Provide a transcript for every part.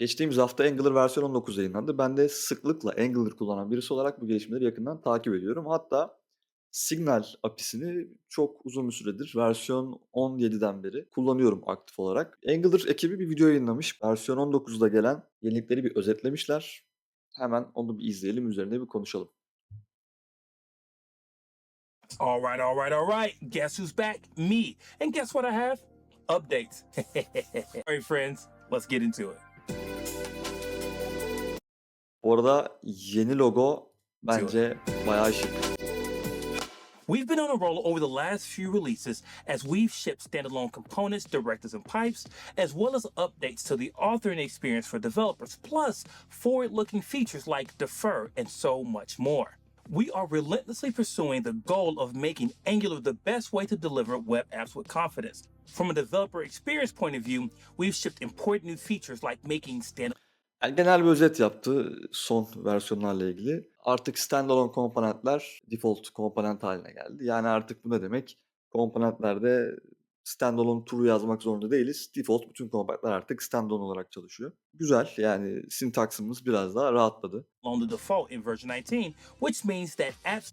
Geçtiğimiz hafta Angular versiyon 19 yayınlandı. Ben de sıklıkla Angular kullanan birisi olarak bu gelişmeleri yakından takip ediyorum. Hatta Signal API'sini çok uzun bir süredir versiyon 17'den beri kullanıyorum aktif olarak. Angular ekibi bir video yayınlamış. Versiyon 19'da gelen yenilikleri bir özetlemişler. Hemen onu bir izleyelim, üzerine bir konuşalım. All right, all right, all right. Guess who's back? Me. And guess what I have? Updates. all right, friends, let's get into it. Bu arada yeni logo bence bayağı şık. We've been on a roll over the last few releases as we've shipped standalone components, directors, and pipes, as well as updates to the authoring experience for developers, plus forward looking features like defer and so much more. We are relentlessly pursuing the goal of making Angular the best way to deliver web apps with confidence. From a developer experience point of view, we've shipped important new features like making stand Yani genel bir özet yaptı son versiyonlarla ilgili. Artık standalone komponentler default komponent haline geldi. Yani artık bu ne demek? Komponentlerde standalone turu yazmak zorunda değiliz. Default bütün komponentler artık standalone olarak çalışıyor. Güzel yani sintaksımız biraz daha rahatladı. on the default in version 19, which means that apps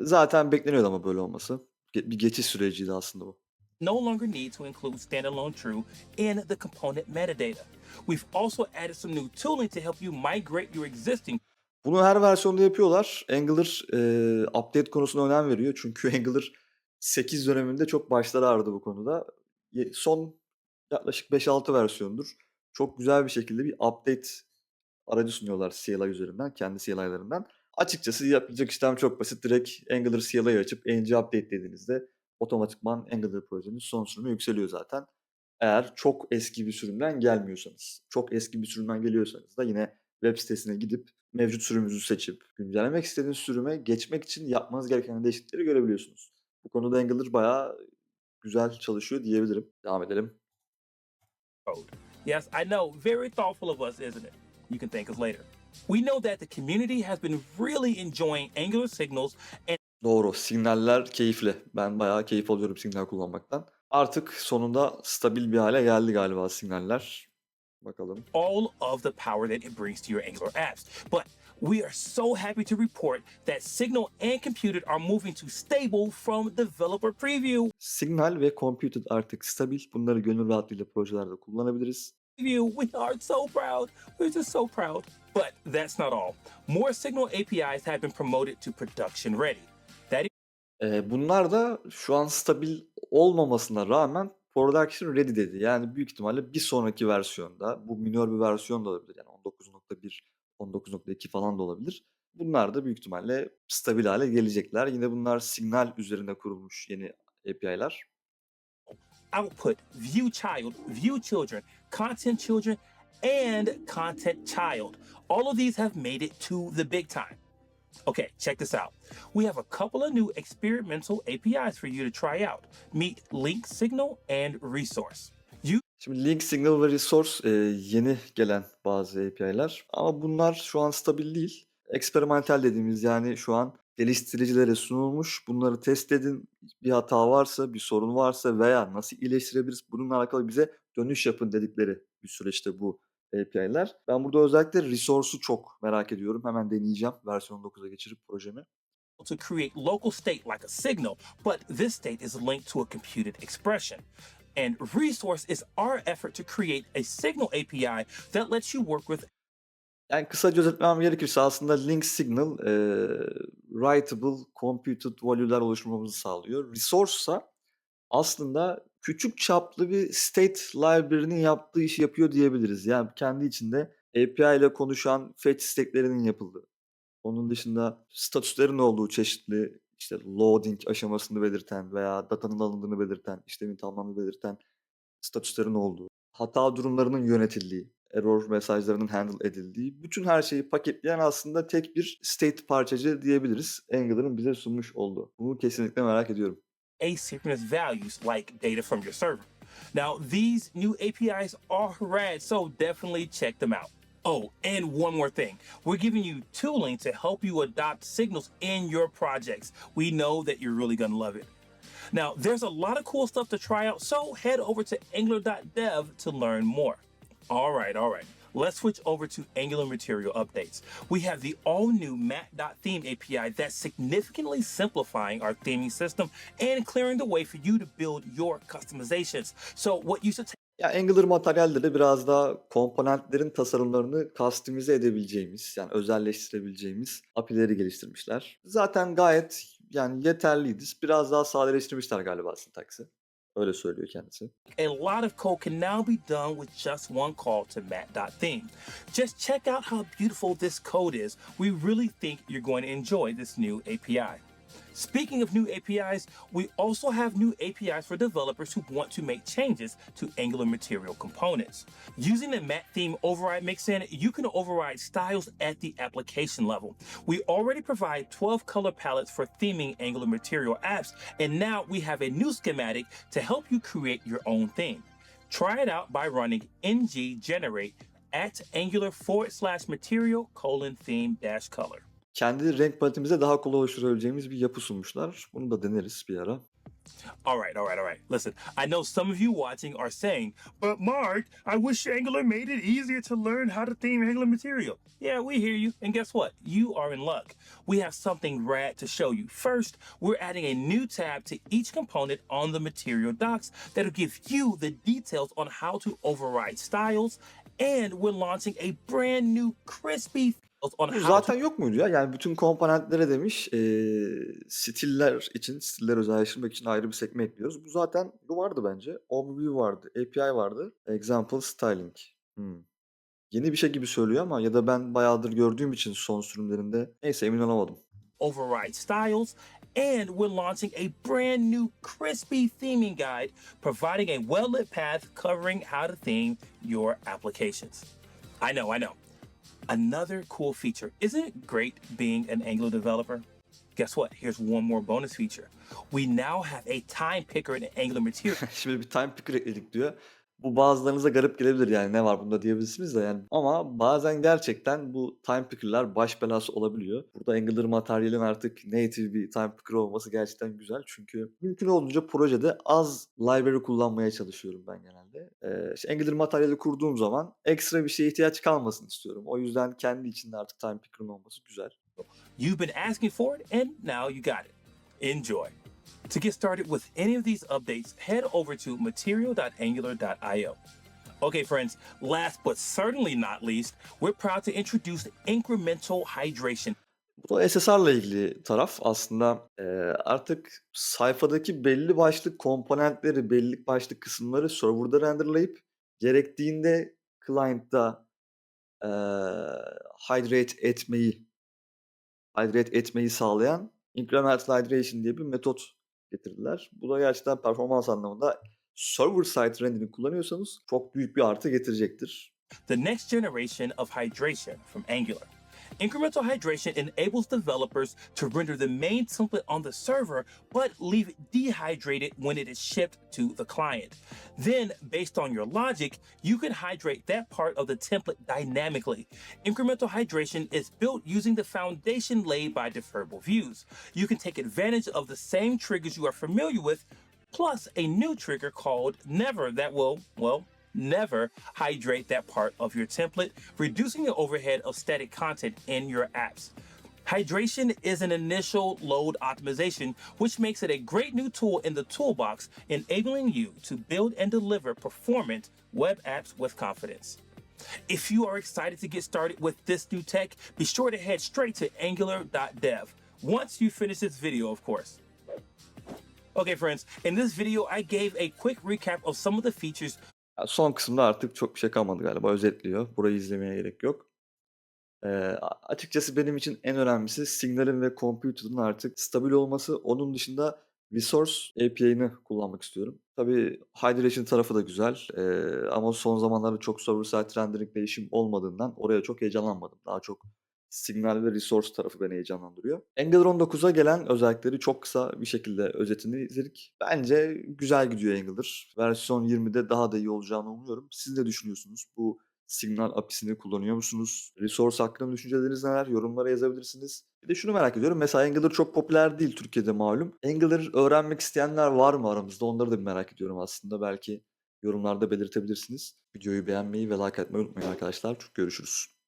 Zaten bekleniyordu ama böyle olması. Ge- Bir geçiş süreciydi aslında bu. no longer need to include standalone true in the component metadata. We've also added some new tooling to help you migrate your existing Bunu her versiyonda yapıyorlar. Angular eee, update konusuna önem veriyor. Çünkü Angular 8 döneminde çok başları ağrıdı bu konuda. Son yaklaşık 5-6 versiyondur. Çok güzel bir şekilde bir update aracı sunuyorlar CLI üzerinden, kendi CLI'larından. Açıkçası yapılacak işlem çok basit. Direkt Angular CLI açıp ng update dediğinizde otomatikman Angular projenin son sürümü yükseliyor zaten. Eğer çok eski bir sürümden gelmiyorsanız. Çok eski bir sürümden geliyorsanız da yine web sitesine gidip mevcut sürümünüzü seçip güncellemek istediğiniz sürüme geçmek için yapmanız gereken değişiklikleri görebiliyorsunuz. Bu konuda Angular bayağı güzel çalışıyor diyebilirim. Devam edelim. Yes, I know, very thoughtful of us, isn't it? You can thank us later. We know that the community has been really enjoying Angular signals and Doğru. Signaller keyifli. Ben bayağı keyif alıyorum signal kullanmaktan. Artık sonunda stabil bir hale geldi galiba signaller. Bakalım. all of the power that it brings to your Angular apps. But we are so happy to report that Signal and Computed are moving to stable from developer preview. Signal ve Computed artık stabil. Bunları gönül rahatlığıyla projelerde kullanabiliriz. We are so proud. We're just so proud. But that's not all. More Signal APIs have been promoted to production ready. That Ee, bunlar da şu an stabil olmamasına rağmen production ready dedi. Yani büyük ihtimalle bir sonraki versiyonda, bu minor bir versiyon da olabilir. Yani 19.1, 19.2 falan da olabilir. Bunlar da büyük ihtimalle stabil hale gelecekler. Yine bunlar signal üzerine kurulmuş yeni API'ler. output, view child, view children, content children, and content child. All of these have made it to the big time. Okay, check this out. We have a couple of new experimental APIs for you to try out. Meet Link Signal and Resource. Şimdi Link, Signal ve Resource e, yeni gelen bazı API'ler. Ama bunlar şu an stabil değil. Experimental dediğimiz yani şu an geliştiricilere sunulmuş. Bunları test edin. Bir hata varsa, bir sorun varsa veya nasıl iyileştirebiliriz bununla alakalı bize dönüş yapın dedikleri bir süreçte bu API'ler. Ben burada özellikle Resource'u çok merak ediyorum. Hemen deneyeceğim versiyon 9'a geçirip projemi. to create local state like a signal, but this state is linked to a computed expression. And Resource is our effort to create a signal API that lets you work with Yani kısaca özetlemem gerekirse aslında link signal e, writable computed value'ler oluşturmamızı sağlıyor. Resource ise aslında küçük çaplı bir state library'nin yaptığı işi yapıyor diyebiliriz. Yani kendi içinde API ile konuşan fetch stack'lerinin yapıldığı. Onun dışında statüslerin olduğu çeşitli işte loading aşamasını belirten veya datanın alındığını belirten, işlemin tamamlandığını belirten statüslerin olduğu, hata durumlarının yönetildiği, error mesajlarının handle edildiği, bütün her şeyi paketleyen aslında tek bir state parçacı diyebiliriz. Angular'ın bize sunmuş olduğu. Bunu kesinlikle merak ediyorum. asynchronous values like data from your server. Now, these new APIs are rad, so definitely check them out. Oh, and one more thing. We're giving you tooling to help you adopt signals in your projects. We know that you're really going to love it. Now, there's a lot of cool stuff to try out, so head over to angular.dev to learn more. All right, all right. let's switch over to Angular Material updates. We have the all new mat.theme API that's significantly simplifying our theming system and clearing the way for you to build your customizations. So, what to take Ya Angular materyalleri biraz daha komponentlerin tasarımlarını kastimize edebileceğimiz, yani özelleştirebileceğimiz API'leri geliştirmişler. Zaten gayet yani yeterliydi. Biraz daha sadeleştirmişler galiba syntax'i. Öyle söylüyor kendisi. a lot of code can now be done with just one call to mat.theme. Just check out how beautiful this code is. We really think you're going to enjoy this new API. Speaking of new APIs, we also have new APIs for developers who want to make changes to Angular material components. Using the mat theme override mixin, you can override styles at the application level. We already provide 12 color palettes for theming Angular material apps, and now we have a new schematic to help you create your own theme. Try it out by running ng generate at angular forward slash material colon theme dash color. Kendi renk paletimize daha kolay oluşturabileceğimiz bir yapı sunmuşlar. Bunu da deneriz bir ara. All right, all right, all right. Listen, I know some of you watching are saying, but Mark, I wish Angular made it easier to learn how to theme Angular material. Yeah, we hear you. And guess what? You are in luck. We have something rad to show you. First, we're adding a new tab to each component on the material docs that'll give you the details on how to override styles. And we're launching a brand new crispy Bu zaten yok muydu ya? Yani bütün komponentlere demiş eee, stiller için, stiller özelleştirmek için ayrı bir sekme ekliyoruz. Bu zaten bu vardı bence. Overview vardı, API vardı. Example styling. Hmm. Yeni bir şey gibi söylüyor ama ya da ben bayağıdır gördüğüm için son sürümlerinde neyse emin olamadım. override styles, and we're launching a brand new crispy theming guide, providing a well lit path covering how to theme your applications. I know, I know. Another cool feature. Isn't it great being an Angular developer? Guess what? Here's one more bonus feature. We now have a time picker in Angular Material. Şimdi bir time picker ekledik diyor. Bu bazılarınıza garip gelebilir yani ne var bunda diyebilirsiniz de yani. Ama bazen gerçekten bu time picker'lar baş belası olabiliyor. Burada Angular materyalin artık native bir time picker olması gerçekten güzel. Çünkü mümkün olduğunca projede az library kullanmaya çalışıyorum ben genelde. Ee, işte Angular materyali kurduğum zaman ekstra bir şeye ihtiyaç kalmasın istiyorum. O yüzden kendi içinde artık time picker'ın olması güzel. You've been asking for it, and now you got it. Enjoy. To get started with any of these updates, head over to material.angular.io. Okay, friends, last but certainly not least, we're proud to introduce incremental hydration. Bu SSR'la ilgili taraf aslında eee, artık sayfadaki belli başlı komponentleri, belli başlı kısımları serverda renderlayıp gerektiğinde client'ta eee hydrate etmeyi hydrate etmeyi sağlayan incremental hydration diye bir metot getirdiler. Bu da gerçekten performans anlamında server side rendering kullanıyorsanız çok büyük bir artı getirecektir. the next generation of hydration from Angular. Incremental hydration enables developers to render the main template on the server, but leave it dehydrated when it is shipped to the client. Then, based on your logic, you can hydrate that part of the template dynamically. Incremental hydration is built using the foundation laid by deferrable views. You can take advantage of the same triggers you are familiar with, plus a new trigger called Never that will, well, never hydrate that part of your template, reducing the overhead of static content in your apps. Hydration is an initial load optimization, which makes it a great new tool in the toolbox, enabling you to build and deliver performant web apps with confidence. If you are excited to get started with this new tech, be sure to head straight to angular.dev. Once you finish this video, of course. Okay, friends, in this video, I gave a quick recap of some of the features Ya son kısımda artık çok bir şey kalmadı galiba. Özetliyor. Burayı izlemeye gerek yok. Ee, a- açıkçası benim için en önemlisi Signal'in ve Computer'ın artık stabil olması. Onun dışında Resource API'ni kullanmak istiyorum. Tabii Hydration tarafı da güzel. Ee, ama son zamanlarda çok server-side rendering değişim olmadığından oraya çok heyecanlanmadım. Daha çok Signal ve Resource tarafı beni heyecanlandırıyor. Angular 19'a gelen özellikleri çok kısa bir şekilde özetini izledik. Bence güzel gidiyor Angular. Versiyon 20'de daha da iyi olacağını umuyorum. Siz ne düşünüyorsunuz? Bu Signal API'sini kullanıyor musunuz? Resource hakkında düşünceleriniz neler? Yorumlara yazabilirsiniz. Bir de şunu merak ediyorum. Mesela Angular çok popüler değil Türkiye'de malum. Angular öğrenmek isteyenler var mı aramızda? Onları da merak ediyorum aslında. Belki yorumlarda belirtebilirsiniz. Videoyu beğenmeyi ve like atmayı unutmayın arkadaşlar. Çok görüşürüz.